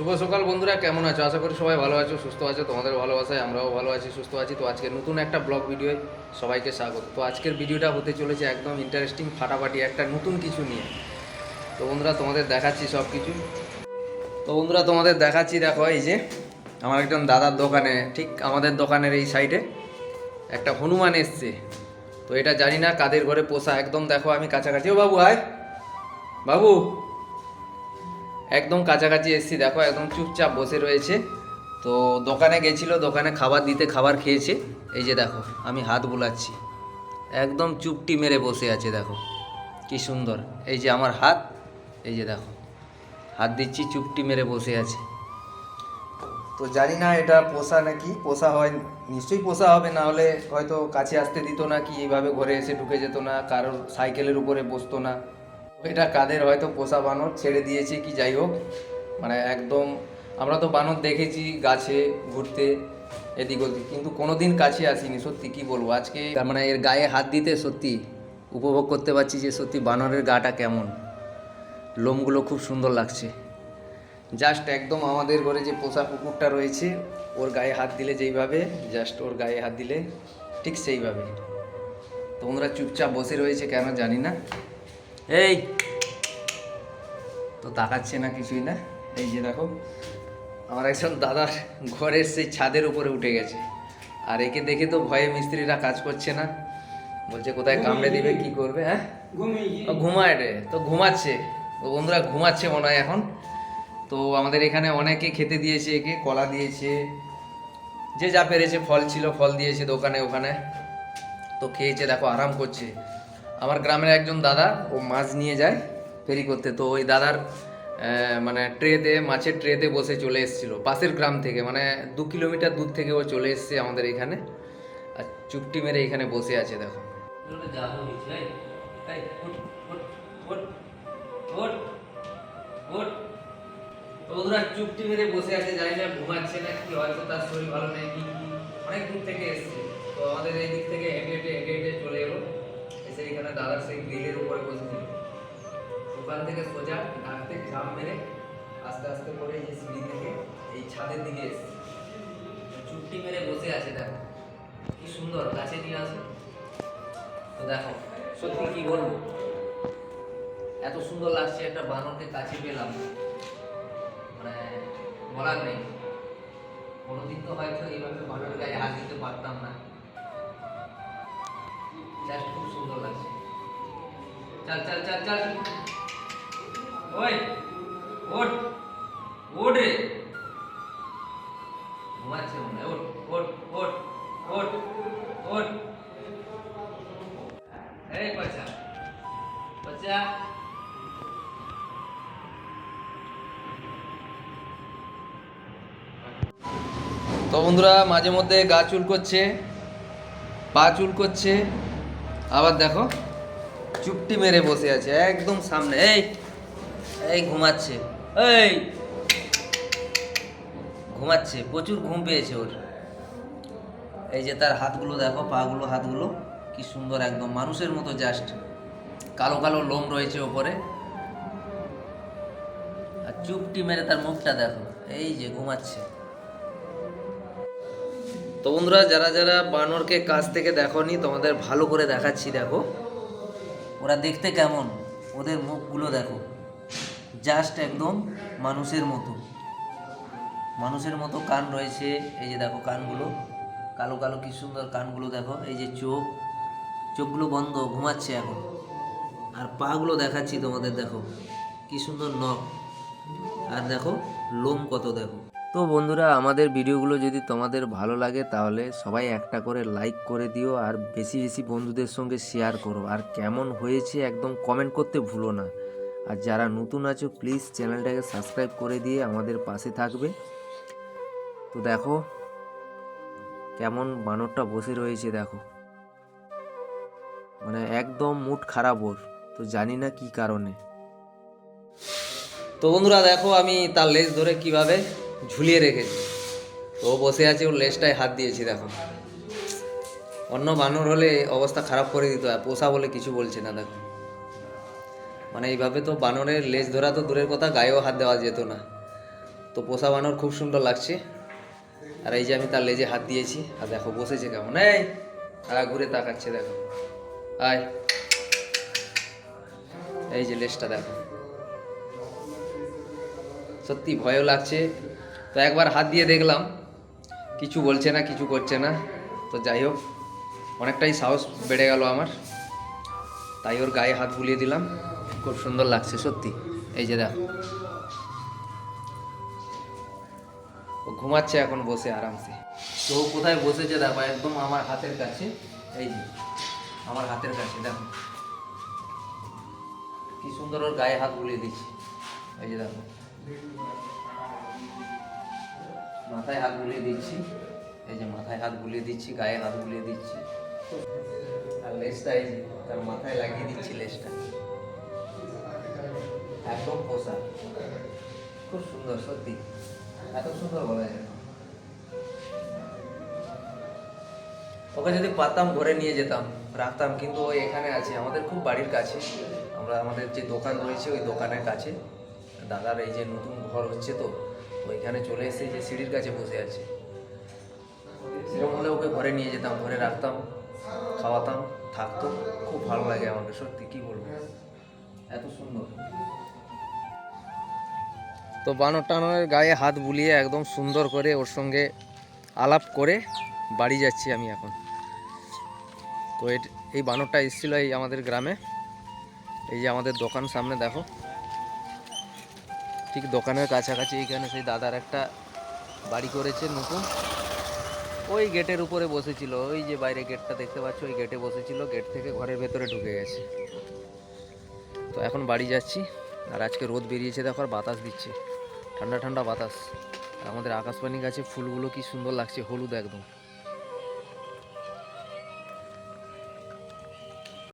শুভ সকাল বন্ধুরা, কেমন আছো? আশা করি সবাই ভালো আছো, সুস্থ আছো, তোমাদের ভালোবাসায় আমরাও ভালো আছি, সুস্থ আছি। তো আজকে নতুন একটা ব্লগ ভিডিও সবাইকে স্বাগত। তো আজকের ভিডিওটা হতে চলেছে একদম ইন্টারেস্টিং ফাটাফাটি একটা নতুন কিছু নিয়ে। তো বন্ধুরা, তোমাদের দেখাচ্ছি সব কিছু তো বন্ধুরা, তোমাদের দেখাচ্ছি, দেখো, এই যে আমার একজন দাদার দোকানে, ঠিক আমাদের দোকানের এই সাইডে একটা হনুমান এসছে। তো এটা জানি না কাদের ঘরে পোষা, একদম দেখো আমি কাছাকাছি। ও বাবু, আয়। বাবু একদম কাছাকাছি এসছি, দেখো একদম চুপচাপ বসে রয়েছে। তো দোকানে গেছিল, দোকানে খাবার দিতে খাবার খেয়েছে। এই যে দেখো, আমি হাত বুলাচ্ছি। একদম চুপটি মেরে বসে আছে, দেখো। কি সুন্দর। এই যে আমার হাত, এই যে দেখো। হাত দিচ্ছি, চুপটি মেরে বসে আছে। তো জানি না এটা পোষা নাকি, পোষা হয়, নিশ্চয়ই পোষা হবে, না হলে হয়তো কাছে আসতে দিত না, কি এইভাবে ঘরে এসে ঢুকে যেত না, কারোর সাইকেলের উপরে বসতো না। এটা কাদের হয়তো পোষা বানর ছেড়ে দিয়েছে কি যাই হোক। মানে একদম আমরা তো বানর দেখেছি গাছে, ঘুরতে, এদিক ওদিক, কিন্তু কোনোদিন কাছে আসিনি, সত্যি কি বলব? আজকে মানে এর গায়ে হাত দিতে সত্যি উপভোগ করতে পারছি যে সত্যি বানরের গাটা কেমন। লোমগুলো খুব সুন্দর লাগছে। জাস্ট একদম আমাদের ঘরে যে পোষা কুকুরটা রয়েছে, ওর গায়ে হাত দিলে যেইভাবে, জাস্ট ওর গায়ে হাত দিলে ঠিক সেইভাবে তো ওনারা চুপচাপ বসে রয়েছে কেন জানি না। এই তো তাকাচ্ছে না কিছুই না? এই যে দেখো আমার একজন দাদার ঘরের সেই ছাদের উপরে উঠে গেছে। আর একে দেখে তো ভয়ে মিস্ত্রিরা কাজ করছে না। বলছে কোথায় কামড়ে দিবে কি করবে হ্যাঁ? ঘুমায় রে তো ঘুমাচ্ছে। তো বন্ধুরা ঘুমাচ্ছে মনে হয় এখন। তো আমাদের এখানে অনেকে খেতে দিয়েছে একে কলা দিয়েছে যে যা পেরেছে ফল ছিল ফল দিয়েছে দোকানে ওখানে। তো খেয়েছে দেখো আরাম করছে। আমার গ্রামের একজন দাদা, ও মাছ নিয়ে যায় ফেরি করতে। তো ওই দাদার মানে ট্রেতে, মাছের ট্রেতে বসে চলে এসেছিল, পাশের গ্রাম থেকে মানে দু কিলোমিটার দূর থেকে ও চলে এসছে আমাদের এখানে। আর চুপটি মেরে এখানে বসে আছে, দেখো। চুপটি মেরে বসে আছে না ঘুমাচ্ছে না কি, হয়তো তার শরীর ভালো নেই অনেক দূর থেকে এসছে। তো আমাদের এই দিক থেকে হেঁটে হেঁটে হেঁটে হেঁটে চলে এলো। এসে এখানে দাদার সেই গ্রিলের উপরে বসেছিল ওখান থেকে সোজা ডাকতে ঝাঁপ মেরে আস্তে আস্তে করে এই সিঁড়ি থেকে এই ছাদের দিকে এসছে। চুপটি মেরে বসে আছে দেখো। কি সুন্দর, কাছে নিয়ে আসো। তো দেখো, সত্যি কি বলব? এত সুন্দর লাগছে একটা বানরকে কাছে পেলাম। মানে বলার নেই। কোনোদিন তো হয়তো এইভাবে বানরের গায়ে হাত দিতে পারতাম না। জাস্ট খুব সুন্দর লাগছে। চল চল চল চল। ওই রে। ঘুমাচ্ছে মনে এই তো বন্ধুরা, মাঝে মধ্যে গা চুল করছে, পা চুল করছে। আবার দেখো, চুপটি মেরে বসে আছে, একদম সামনে। এই এই ঘুমাচ্ছে। এই, ঘুমাচ্ছে, প্রচুর ঘুম পেয়েছে ওর। এই যে তার হাতগুলো দেখো, পাগুলো, হাতগুলো, কি সুন্দর একদম, মানুষের মতো জাস্ট কালো কালো লোম রয়েছে ওপরে। আর চুপটি মেরে তার মুখটা দেখো, এই যে ঘুমাচ্ছে। তো বন্ধুরা, যারা যারা বানরকে কাছ থেকে দেখোনি, তোমাদের ভালো করে দেখাচ্ছি, দেখো। ওরা দেখতে কেমন? ওদের মুখগুলো দেখো। জাস্ট একদম মানুষের মতো। মানুষের মতো কান রয়েছে। এই যে দেখো কানগুলো। কালো কালো কি সুন্দর কানগুলো দেখো। এই যে চোখ। চোখগুলো বন্ধ, ঘুমাচ্ছে এখন। আর পাগুলো দেখাচ্ছি তোমাদের, দেখো। কি সুন্দর নখ। আর দেখো, লোম কত দেখো। তো বন্ধুরা, আমাদের ভিডিওগুলো যদি তোমাদের ভালো লাগে তাহলে সবাই একটা করে লাইক করে দিও আর বেশি বেশি বন্ধুদের সঙ্গে শেয়ার করো। আর কেমন হয়েছে একদম কমেন্ট করতে ভুলো না। আর যারা নতুন আছো প্লিজ চ্যানেলটাকে সাবস্ক্রাইব করে দিয়ে আমাদের পাশে থাকবে। তো দেখো, কেমন বানরটা বসে রয়েছে দেখো। মানে একদম মুড খারাপ ওর, তো জানি না কি কারণে। তো বন্ধুরা, দেখো আমি তার লেজ ধরে কীভাবে ঝুলিয়ে রেখেছি। তো বসে আছে, ওর লেজটায় হাত দিয়েছি, দেখো। অন্য বানর হলে অবস্থা খারাপ করে দিত, আর পোষা বলে কিছু বলছে না, দেখো। মানে এইভাবে তো বানরের লেজ ধরা তো দূরের কথা, গায়েও হাত দেওয়া যেত না। তো পোষা বানর খুব সুন্দর লাগছে। আর এই যে আমি তার লেজে হাত দিয়েছি, আর দেখো বসেছে কেমন। এই আর ঘুরে তাকাচ্ছে, দেখো। আয়। এই যে লেজটা, দেখো। সত্যি ভয়ও লাগছে তো একবার হাত দিয়ে দেখলাম। কিছু বলছে না, কিছু করছে না। তো যাই হোক, অনেকটাই সাহস বেড়ে গেল আমার। তাই ওর গায়ে হাত বুলিয়ে দিলাম। খুব সুন্দর লাগছে, সত্যি। এই যে দেখো। ও ঘুমাচ্ছে এখন বসে আরামসে। তো ও কোথায় বসেছে দেখো, একদম আমার হাতের কাছে। এই যে, আমার হাতের কাছে, দেখো। কি সুন্দর ওর গায়ে হাত বুলিয়ে দিচ্ছি। এই যে দেখো। মাথায় হাত বুলিয়ে দিচ্ছি। এই যে মাথায় হাত বুলিয়ে দিচ্ছি, গায়ে হাত বুলিয়ে দিচ্ছি। আর লেজটা এই যে, তার মাথায় লাগিয়ে দিচ্ছি লেজটা। একদম পোষা খুব সুন্দর, সত্যি। এত সুন্দর বলা যায়। ওকে যদি পারতাম ঘরে নিয়ে যেতাম, রাখতাম। কিন্তু ওই এখানে আছে, আমাদের খুব বাড়ির কাছে। আমরা আমাদের যে দোকান রয়েছে, ওই দোকানের কাছে। দাদার এই যে নতুন ঘর হচ্ছে তো ওইখানে চলে এসে যে সিঁড়ির কাছে বসে আছে। সেরকম হলে ওকে ঘরে নিয়ে যেতাম, ঘরে রাখতাম, খাওয়াতাম থাকতো খুব ভালো লাগে আমাকে, সত্যি, কি বলব? এত সুন্দর। তো বানর টানরের গায়ে হাত বুলিয়ে একদম সুন্দর করে ওর সঙ্গে আলাপ করে বাড়ি যাচ্ছি আমি এখন। তো এই বানরটা এসেছিল এই আমাদের গ্রামে। এই যে আমাদের দোকান সামনে, দেখো। ঠিক দোকানের কাছাকাছি এইখানে সেই দাদার একটা বাড়ি করেছে নতুন। ওই গেটের উপরে বসেছিল, ওই যে বাইরে গেটটা দেখতে পাচ্ছ, ওই গেটে বসেছিল, গেট থেকে ঘরের ভেতরে ঢুকে গেছে। তো এখন বাড়ি যাচ্ছি, আর আজকে রোদ বেরিয়েছে দেখো, আর বাতাস দিচ্ছে। ঠান্ডা ঠান্ডা বাতাস। আর আমাদের আকাশবাণী গাছে ফুলগুলো কি সুন্দর লাগছে, হলুদ একদম।